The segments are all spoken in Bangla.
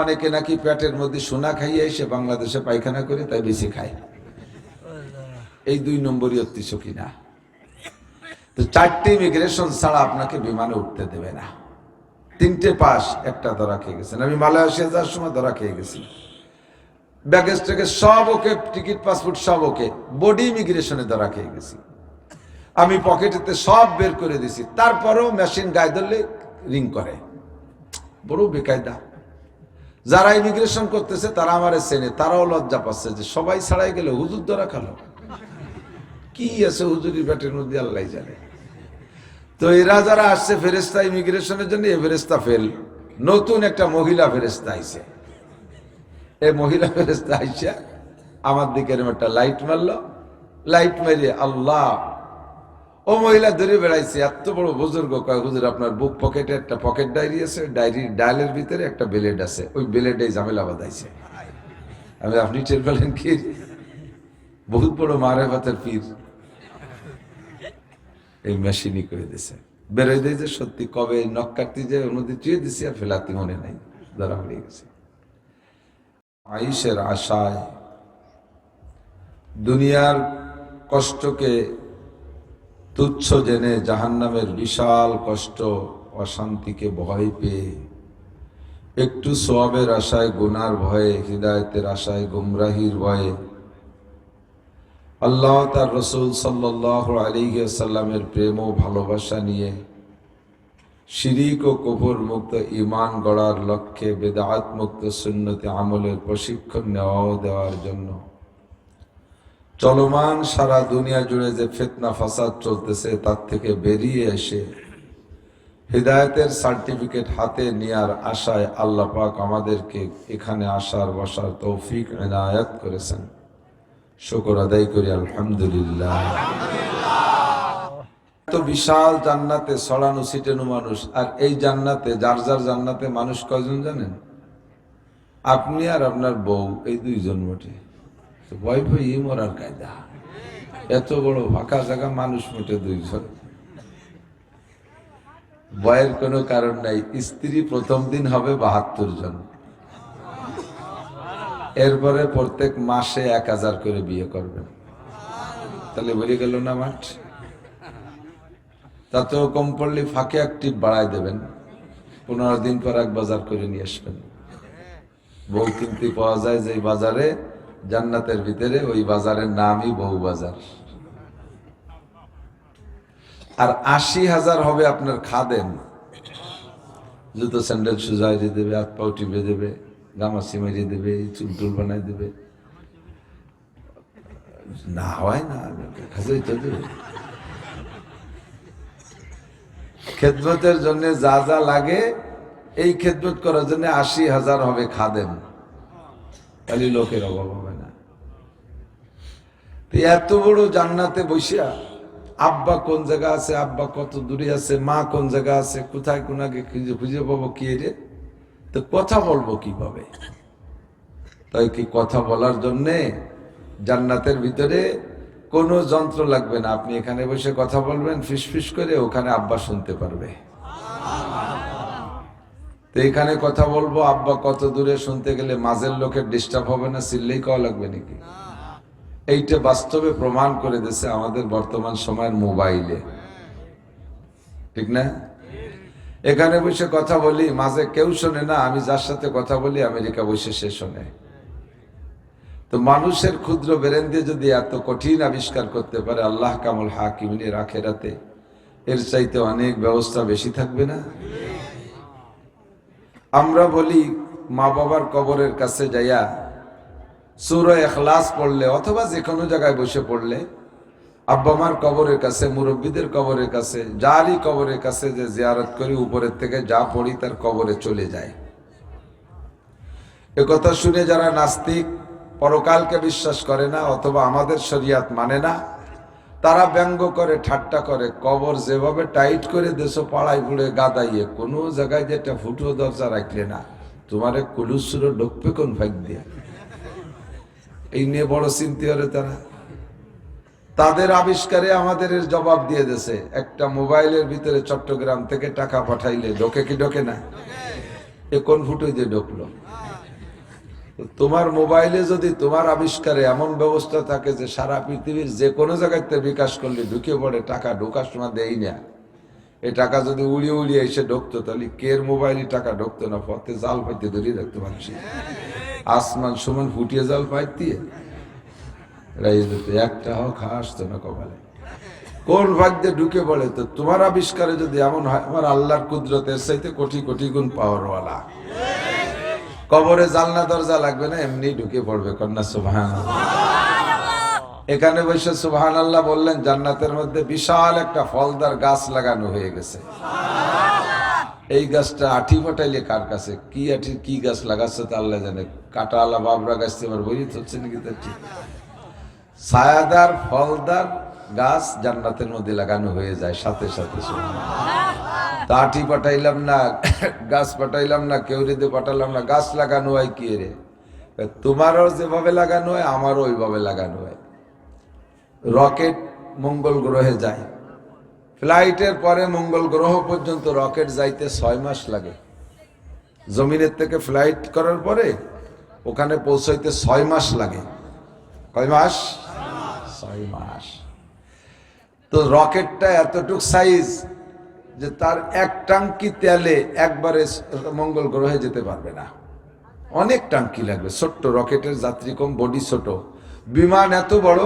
অনেকে নাকি পেটের মধ্যে সোনা খাইয়ে এসে বাংলাদেশে পায়খানা করে, তাই বেশি খায়। এই দুই নম্বরই অতিশ কিনা তো চারটে ইমিগ্রেশন ছাড়া আপনাকে বিমানে উঠতে দেবে না। তিনটে পাস, একটা ধরা খেয়ে গেছেন। আমি মালয়েশিয়া যাওয়ার সময় ধরা খেয়ে গেছি। ব্যাগেজ ট্যাগেজ সব ওকে, টিকিট, পাসপোর্ট সব ওকে। বডি ইমিগ্রেশনে ধরা খেয়ে গেছি। আমি পকেটেতে সব বের করে দিছি তারপরেও মেশিন গায়ে ধরলে রিং করে। বড় বেকায়দা। যারা ইমিগ্রেশন করতেছে, তারা আমারে চেনে, তারাও লজ্জা পাচ্ছে যে সবাই ছাড়াই গেলে হুজুর ধরা খালো। কি আছে হুজুরি পেটের মধ্যে, আল্লাহ জানে। তো এরা যারা আসছে ফেরেস্তা ইমিগ্রেশনের জন্য, এ ফেরেস্তা ফেল। নতুন একটা মহিলা ফেরেস্তা আইছে। এই মহিলা ফেরেস্তা আইসা আমার দিকে একটা লাইট মারলো। লাইট মারিয়ে, আল্লাহ ও মহিলা ধরে বেড়াইছে, এত বড় বুজুর্গ, কয়, হুজুর, আপনার বুক পকেটে একটা পকেট ডায়েরি আছে ডায়েরি ডায়ালের ভিতরে একটা বেলেড আছে, ওই বেলেডে ঝামেলা বাঁধাইছে। আমি আপনি টের পেলেন কি? বহুত বড় মারে ভাতের পীর। এই মেশিনই করে দিছে। বেরোয় দিয়ে যে, সত্যি, কবে নখ কাটতে যে মধ্যে চুয়ে দিছি, আর ফেলাতি মনে নাই। ধরা পড়ে গেছে। আইসের আশায় দুনিয়ার কষ্টকে তুচ্ছ জেনে জাহান্নামের বিশাল কষ্ট অশান্তিকে ভয় পেয়ে, একটু সোয়াবের আশায়, গুনার ভয়ে, হৃদায়তের আশায়, গুমরাহির ভয়ে। আল্লাহ তার রসুল সাল্লাহ আলিহাসাল্লামের প্রেম ও ভালোবাসা নিয়ে শিরিক ও কবর মুক্ত ইমান গড়ার লক্ষ্যে বেদাত মুক্ত সুন্নতি আমলের প্রশিক্ষণ নেওয়াও দেওয়ার জন্য চলমান সারা দুনিয়া জুড়ে যে ফেতনা, ফাসাদ চলতেছে, তার থেকে বেরিয়ে এসে হৃদায়তের সার্টিফিকেট হাতে নেয়ার আশায় আল্লাহ পাক আমাদেরকে এখানে আসার, বসার তৌফিক এনায়াত করেছেন। শুকর আদায় করি, আলহামদুলিল্লাহ। তো বিশাল জান্নাতে সরানো সিটেনো মানুষ, আর এই জান্নাতে, যার যার জান্নাতে মানুষ কয়জন জানেন? আপনি আর আপনার বউ, এই দুইজন মোটে ভয় ভয় মরার কায়দা। এত বড় ফাঁকা জায়গা মানুষ মোটে দুইজন। ভয়ের কোনো কারণ নাই, স্ত্রী প্রথম দিন হবে বাহাত্তর জন। এরপরে প্রত্যেক মাসে এক হাজার করে বিয়ে করবেন তাহলে বেরিয়ে গেল না মাঠ? তাতেও কম পড়লে ফাঁকে একটি বাড়াই দেবেন। পনেরো দিন পর এক বাজার করে নিয়ে আসবেন। বউ কিনতে পাওয়া যায় যে বাজারে জান্নাতের ভিতরে ওই বাজারের নামই বহু বাজার। আর আশি হাজার হবে আপনার খাদেন জুতো স্যান্ডেল সুজাই দিয়ে দেবে, হাত পাও টিপে দেবে গামাসি মেরিয়ে দেবে, চুল টুল বানাই দেবে। না হয় না খাজই তো দেবে খেদমতের জন্য যা যা লাগে, এই খেদমত করার জন্য আশি হাজার হবে খাদেম। খালি লোকের অভাব। এত বড় জান্নাতে বসিয়া আব্বা কোন জায়গা আছে? আব্বা কত দূরে আছে? মা কোন জায়গা আছে? কোথায় কোনাকে খুঁজে পাবো কি রে? তো কথা বলব কীভাবে? তাই কি কথা বলার জন্যে জান্নাতের ভিতরে কোনো যন্ত্র লাগবে না? আপনি এখানে বসে কথা বলবেন, ফিস করে ওখানে আব্বা শুনতে পারবে। তো এখানে কথা বলব, আব্বা কত দূরে শুনতে গেলে মাঝের লোকের ডিস্টার্ব হবে না? সিললেই কওয়া লাগবে নাকি? এইটা বাস্তবে প্রমাণ করে দিছে আমাদের বর্তমান সময়ের মোবাইলে। ঠিক না? এখানে বসে কথা বলি, মাঝে কেউ শোনে না, আমি যার সাথে কথা বলি, আমেরিকা বসে সে শোনে। তো মানুষের ক্ষুদ্র বেরেন দিয়ে যদি এত কঠিন আবিষ্কার করতে পারে, আল্লাহ কামুল হাকিমিনের আখেরাতে এর চাইতে অনেক ব্যবস্থা বেশি থাকবে না? আমরা বলি মা বাবার কবরের কাছে যাইয়া সুর এখলাস পড়লে অথবা যে কোনো জায়গায় বসে পড়লে আব্বা মার কবরের কাছে, মুরব্বীদের কবরের কাছে, যারই কবরের কাছে যে জিয়ারত করি, উপরের থেকে যা পড়ি তার কবরে চলে যায়। এ কথা শুনে যারা নাস্তিক, পরকালকে বিশ্বাস করে না অথবা আমাদের শরিয়াত মানে না, তারা ব্যঙ্গ করে, ঠাট্টা করে, কবর যেভাবে টাইট করে দেশ পাড়ায় ঘুরে গাদাইয়ে, কোনো জায়গায় যেটা ফুটো দরজা রাখলে না, তোমারে কুলুসুর ঢুকবে কোন ভাগ দিয়ে? এই নিয়ে বড় চিন্তি হলে তারা। তাদের আবিষ্কারে আমাদের জবাব দিয়ে দিছে একটা মোবাইলের ভিতরে চট্টগ্রাম থেকে টাকা পাঠাইলে ঢোকে কি ঢোকে না? এ কোন ফুটোই দিয়ে ঢুকলো? তোমার মোবাইলে যদি তোমার আবিষ্কারে এমন ব্যবস্থা থাকে যে সারা পৃথিবীর যে কোনো জায়গাতে বিকাশ করলে ঢুকে পড়ে, টাকা ঢোকার সময় দেই না। এই টাকা যদি উড়িয়ে উড়িয়ে এসে ঢুকতো, তাহলে কের মোবাইলে টাকা ঢুকতো না? পথে জাল পাইতে ধরিয়ে রাখতে পারছি আসমান সমান ফুটিয়ে জাল পাইতে একটা হোক আসতো না কপালে। কোন ভাগ্যে ঢুকে পড়ে তো, তোমার আবিষ্কারে যদি এমন হয়, আমার আল্লাহর কুদরতের চাইতে কোটি কোটি গুণ পাওয়ারওয়ালা কবরে জালনা দরজা লাগবে না, এমনি ঢুকে পড়বে কন্যা সুভান এখানে বসে সুবহান আল্লাহ বললেন, জান্নাতের মধ্যে বিশাল একটা ফলদার গাছ লাগানো হয়ে গেছে। এই গাছটা আঠি ফাটাইলে কার কাছে? কি আঠি, কি গাছ লাগাচ্ছে তা আল্লাহ জানে। কাটা আল্লাহ বাবরা গাছ তোমার বই হচ্ছে নাকি তার ঠিক। ছায়াদার, ফলদার গাছ জান্নাতের মধ্যে লাগানো হয়ে যায় সাথে সাথে। তা আঠি পাঠাইলাম না, গাছ পাঠাইলাম না, কেউ রেদে পাঠালাম না, গাছ লাগানো হয় কি রে? তোমারও যেভাবে লাগানো হয়, আমারও ওইভাবে লাগানো হয়। রকেট মঙ্গল গ্রহে যায়। ফ্লাইটের পরে মঙ্গল গ্রহ পর্যন্ত রকেট যাইতে ছয় মাস লাগে। জমিনের থেকে ফ্লাইট করার পরে ওখানে পৌঁছাইতে ছয় মাস লাগে। কয় মাস? ছয় মাস। তো রকেটটা এতটুক সাইজ যে তার এক টাঙ্কি তেলে একবারে মঙ্গল গ্রহে যেতে পারবে না। অনেক টাঙ্কি লাগবে, ছোট্ট রকেটের যাত্রী কম, বডি ছোট। বিমান এত বড়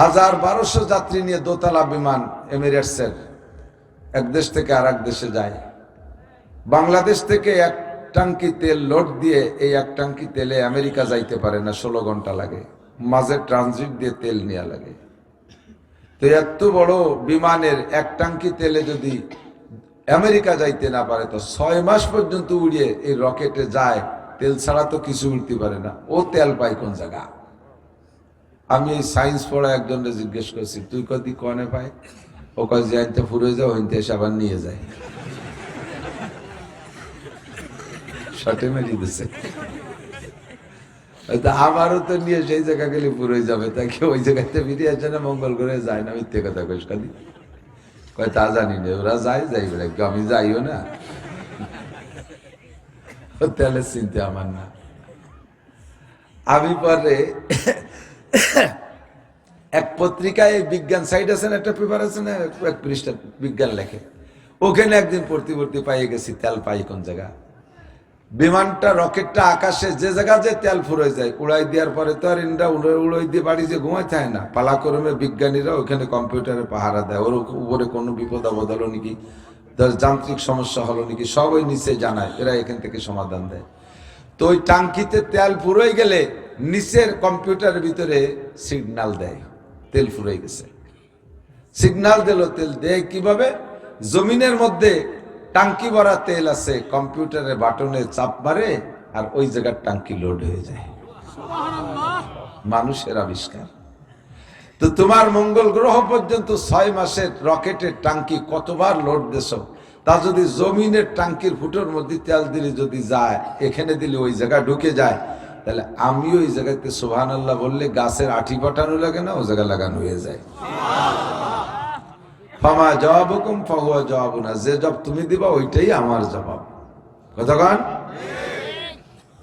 হাজার বারোশো যাত্রী নিয়ে দোতলা বিমান এমিরেটসের। এক দেশ থেকে আর দেশে যায়। বাংলাদেশ থেকে এক টাঙ্কি তেল লোড দিয়ে এই এক টাঙ্কি তেলে আমেরিকা যাইতে পারে না, ষোলো ঘণ্টা লাগে। মাঝে ট্রানজিট দিয়ে তেল নেওয়া লাগে। তো এত বড় বিমানের এক টাঙ্কি তেলে যদি আমেরিকা যাইতে না পারে, তো ছয় মাস পর্যন্ত উড়িয়ে এই রকেটে যায়, তেল ছাড়া তো কিছু উঠতে পারে না। ও তেল পায় কোন জায়গা? আমি এই সায়েন্স পড়া একজনকে জিজ্ঞেস করছি, তুই কদি কনে পাই ও কয়, যে ফুরে যাও হইতে এসে আবার নিয়ে যায়। শটে মেরি দিছে। আমারও তো নিয়ে সেই জায়গা গেলে পুরোই যাবে তাকে ওই জায়গাতে ফিরে আসে না, মঙ্গল করে যায় না? মিথ্যে কথা কইস কাদি কয়, তা জানি না, ওরা যায় যাই বেড়ে আমি যাইও না। তাহলে চিন্তা আমার না। আমি পরে এক পত্রিকায় বিজ্ঞান সাইড আছে একটা পেপার আছে না, এক পৃষ্ঠা বিজ্ঞান লেখে। ওখানে একদিন পড়তে পাইয়ে গেছি, তেল পাই কোন জায়গা? বিমানটা, রকেটটা আকাশে যে জায়গা যে তেল ফুরে যায়, উড়াই দেওয়ার পরে তো আর ইন্ডা উড়ে উড়াই দিয়ে বাড়ি যে ঘুমাইতে হয় না। পালাক্রমে বিজ্ঞানীরা ওখানে কম্পিউটারে পাহারা দেয়। ওর উপরে কোনো বিপদ আপদ হলো নাকি? যান্ত্রিক সমস্যা হলো নাকি? সব ওই নিচে জানায়। এরা এখান থেকে সমাধান দেয়। তো ওই টাঙ্কিতে তেল ফুরোই গেলে নিচের কম্পিউটারের ভিতরে সিগনাল দেয় তেল ফুরোই গেছে। সিগনাল দিল তেল দেয় কীভাবে? জমিনের মধ্যে টাঙ্কি ভরা তেল আছে কম্পিউটারে বাটনে চাপ মারে আর ওই জায়গার টাঙ্কি লোড হয়ে যায়। মানুষের আবিষ্কার। তো তোমার মঙ্গল গ্রহ পর্যন্ত ছয় মাসের রকেটের টাঙ্কি কতবার লোড দেশ তা যদি জমিনের টাঙ্কির ফুটোর মধ্যে তেল দিলে যদি যায় এখানে দিলে ওই জায়গা ঢুকে যায় তাহলে আমি ওই জায়গাতে সোহান আল্লাহ বললে গাছের আঠি পাঠানো লাগে না, ও জায়গা লাগানো হয়ে যায়। ফামা জবাব হুকুম ফাহুয়া জবাব না যে জব তুমি দিবা ওইটাই আমার জবাব। কতক্ষণ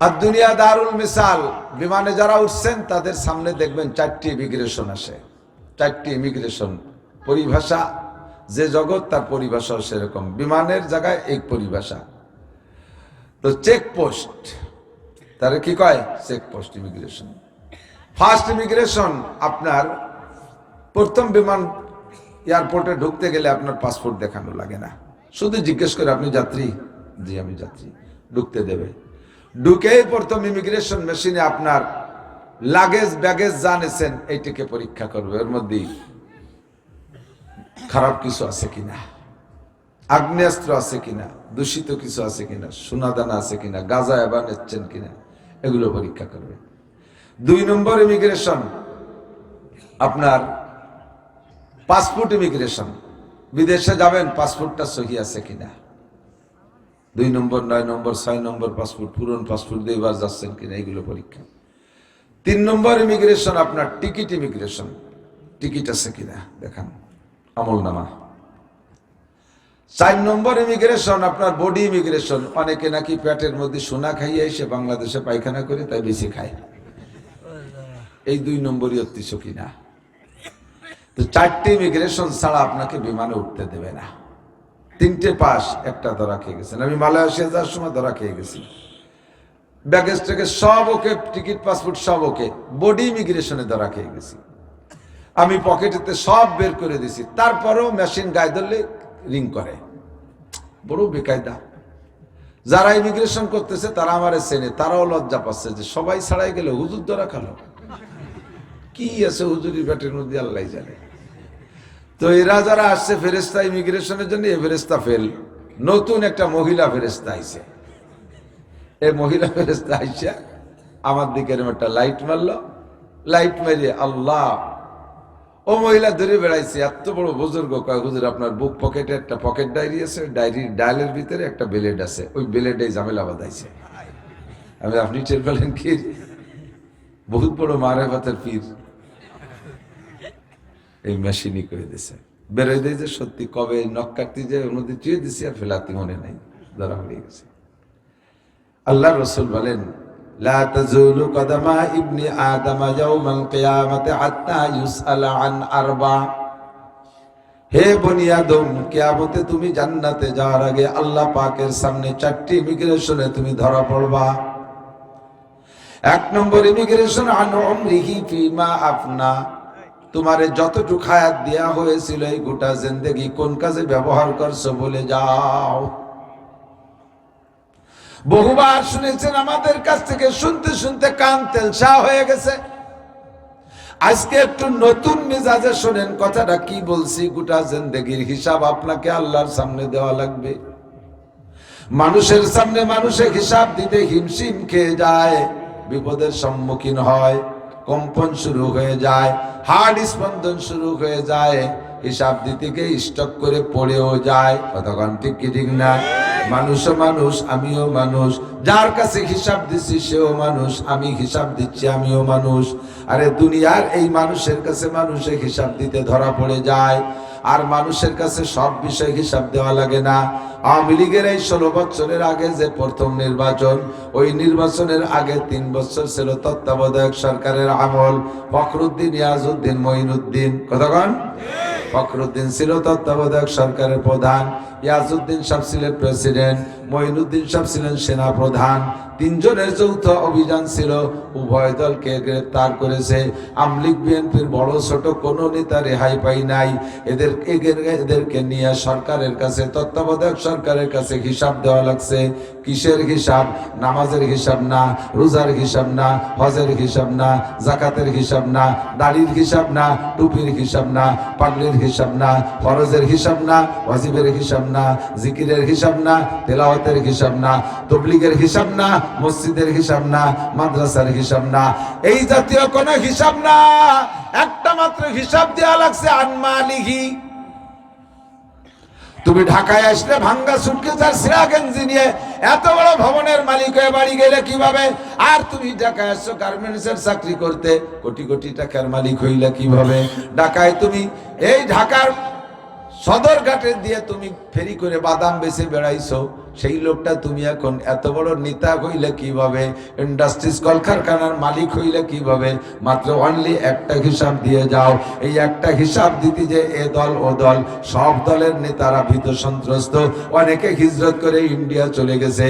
আর দুনিয়া দারুল মিসাল, বিমানে যারা উঠছেন তাদের সামনে দেখবেন চারটি ইমিগ্রেশন আসে। চারটি ইমিগ্রেশন পরিভাষা, যে জগৎ তার পরিভাষা সেরকম। বিমানের জায়গায় এক পরিভাষা। তো চেকপোস্ট তার কি কয়? Checkpost immigration. ফার্স্ট ইমিগ্রেশন আপনার প্রথম বিমান এয়ারপোর্টে ঢুকতে গেলে আপনার পাসপোর্ট দেখানো লাগে না। শুধু জিজ্ঞেস করে, আপনি যাত্রী? জি, আমি যাত্রী। ঢুকতে দেবে। ঢুকেই প্রথম ইমিগ্রেশন মেশিনে আপনার লাগেজ, ব্যাগেজ জানেছেন এইটিকে পরীক্ষা করবে। এর মধ্যে খারাপ কিছু আছে কিনা? আগ্নেয়াস্ত্র আছে কিনা? দূষিত কিছু আছে কিনা? সোনাদানা আছে কিনা? গাঁজা এবার নিচ্ছেন কিনা? এগুলো পরীক্ষা করবে। দুই নম্বর ইমিগ্রেশন আপনার পাসপোর্ট ইমিগ্রেশন বিদেশে যাবেন পাসপোর্টটা সহি আছে কিনা? দুই নম্বর, নয় নম্বর, ছয় নম্বর পাসপোর্ট পুরন পাসপোর্ট দিয়ে এবার যাচ্ছেন কিনা, এগুলো পরীক্ষা। তিন নম্বর ইমিগ্রেশন আপনার টিকিট ইমিগ্রেশন টিকিট আছে কিনা? দেখান। আমল নামা চার নম্বর ইমিগ্রেশন আপনার বডি ইমিগ্রেশন অনেকে নাকি পেটের মধ্যে সোনা খাইয়ে এসে বাংলাদেশে পায়খানা করে, তাই বেশি খায়। এই দুই নম্বরই অতি সখী না? তো চারটে ইমিগ্রেশন ছাড়া আপনাকে বিমানে উঠতে দেবে না। তিনটে পাস, একটা ধরা খেয়ে গেছেন। আমি মালয়েশিয়া যাওয়ার সময় ধরা খেয়ে গেছি। ব্যাগেজ ট্যাগেজ সব ওকে টিকিট পাসপোর্ট সব ওকে। বডি ইমিগ্রেশনে ধরা খেয়ে গেছি। আমি পকেটেতে সব বের করে দিছি তারপরেও মেশিন গায়ে ধরলে রিং করে। বড় বেকায়দা। যারা ইমিগ্রেশন করতেছে, তারা আমার চেনে, তারাও লজ্জা পাচ্ছে যে সবাই ছাড়াই গেলে হুজুর ধরা খালো। কি আছে হুজুরি ব্যাটের মধ্যে, আল্লাহ জানে। তো এরা যারা আসছে ফেরেস্তা ইমিগ্রেশনের জন্য এ ফেরেস্তা ফেল নতুন একটা মহিলা ফেরেস্তা আইছে। এই মহিলা ফেরেস্তা আইসা আমার দিকে একটা লাইট মারলো। লাইট মারিয়ে, আল্লাহ ও মহিলা ধরে বেড়াইছে, এত বড় বুজুর্গ। কয়, হুজুর, আপনার বুক পকেটে একটা পকেট ডায়েরি আছে, ডায়েরির ডায়ালের ভিতরে একটা বেলেট আছে, ওই বেলেটে ঝামেলা বাঁধাইছে। আমি, আপনি টের পেলেন কি? বহুত বড় মারে ভাতের পীর। এই মেশিনই করে দিছে। বেরোয় দিয়ে যে, সত্যি, কবে নখ কাটতে যে মধ্যে চুয়ে দিছি আর ফেলাতি মনে নাই। ধরা হয়ে গেছে। আল্লাহ রসুল বলেন لا تزول قدم ابن آدم يوم القيامة حتى يسأل عن أربع হে বনি আদম কিয়ামতে তুমি জান্নাতে যাওয়ার আগে আল্লাহ পাকের সামনে চারটি ইমিগ্রেশনে তুমি ধরা পড়বা এক নম্বর ইমিগ্রেশন আন উমরিহি ফিমা আফনা তোমারে যতটুকু হায়াত দেয়া হয়েছিল এই গোটা জিন্দেগি কোন কাজে ব্যবহার করছো বলে যাও বহুবার শুনেছেন, আমাদের কাছ থেকে শুনতে শুনতে কান তেলসা হয়ে গেছে। আজকে একটু নতুন মেজাজে শোনেন, কথাটা কি বলছি, গোটা জিন্দেগির হিসাব আপনাকে আল্লাহর সামনে দেওয়া লাগবে। মানুষের সামনে মানুষের হিসাব দিতে হিমশিম খেয়ে যায়, বিপদের সম্মুখীন হয়, কম্পন শুরু হয়ে যায় হার্ট স্পন্দন শুরু হয়ে যায় হিসাব দিতে গিয়ে স্টক করে পড়েও যায়। কতক্ষণ ঠিক কি ঠিক না? মানুষও মানুষ, আমিও মানুষ। যার কাছে হিসাব দিচ্ছি সেও মানুষ। আমি হিসাব দিচ্ছি, আমিও মানুষ। আরে দুনিয়ার এই মানুষের কাছে মানুষের হিসাব দিতে ধরা পড়ে যায়। আর মানুষের কাছে সব বিষয় হিসাব দেওয়া লাগে না। আওয়ামী লীগের এই ষোলো বছরের আগে যে প্রথম নির্বাচন, ওই নির্বাচনের আগে তিন বছর ছিল তত্ত্বাবধায়ক সরকারের আমল, ফখরুদ্দিন ইয়াজউদ্দিন মঈনুদ্দিন। কতক্ষণ ফখরুদ্দিন ছিল তত্ত্বাবধায়ক সরকারের প্রধান ইয়াজউদ্দিন সাহেব ছিলেন প্রেসিডেন্ট মঈনুদ্দিন সাহেব ছিলেন সেনা প্রধান তিনজনের যৌথ অভিযান ছিল উভয় দলকে গ্রেপ্তার করেছে আমলিগ বিএনপির বড় ছোট কোনো নেতা রেহাই পাই নাই এদের- এদেরকে নিয়ে সরকারের কাছে তত্ত্বাবধায়ক সরকারের কাছে হিসাব দেওয়া লাগছে কিসের হিসাব নামাজের হিসাব না রোজার হিসাব না হজের হিসাব না জাকাতের হিসাব না দাড়ির হিসাব না টুপির হিসাব না পাগলির হিসাব না ফরজের হিসাব না ওয়াজিবের হিসাব না জিকিরের হিসাব না তেলাওয়াতের হিসাব না তবলিগের হিসাব না মসজিদের হিসাব না, মাদ্রাসার হিসাব না, এই জাতীয় কোনো হিসাব না। একটা মাত্র হিসাব দেওয়া লাগছে আনমালিহি তুমি ঢাকায় আসলে ভাঙ্গা সুটকেস আর সিরা গেঞ্জি নিয়ে এত বড় ভবনের মালিক হয়ে বাড়ি গেলে কীভাবে? আর তুমি ঢাকায় আসছো গার্মেন্টস এর চাকরি করতে, কোটি কোটি টাকার মালিক হইলে কীভাবে? ঢাকায় তুমি, এই ঢাকার সদর ঘাটে দিয়ে তুমি ফেরি করে বাদাম বেছে বেড়াইছো, সেই লোকটা তুমি এখন এত বড় নেতা হইলে কীভাবে? ইন্ডাস্ট্রিজ কলকারখানার মালিক হইলে কীভাবে? মাত্র অনলি একটা হিসাব দিয়ে যাও। এই একটা হিসাব দিতে যে এ দল, ও দল, সব দলের নেতারা ভীত সন্ত্রস্ত। অনেকে হিজরত করে ইন্ডিয়া চলে গেছে।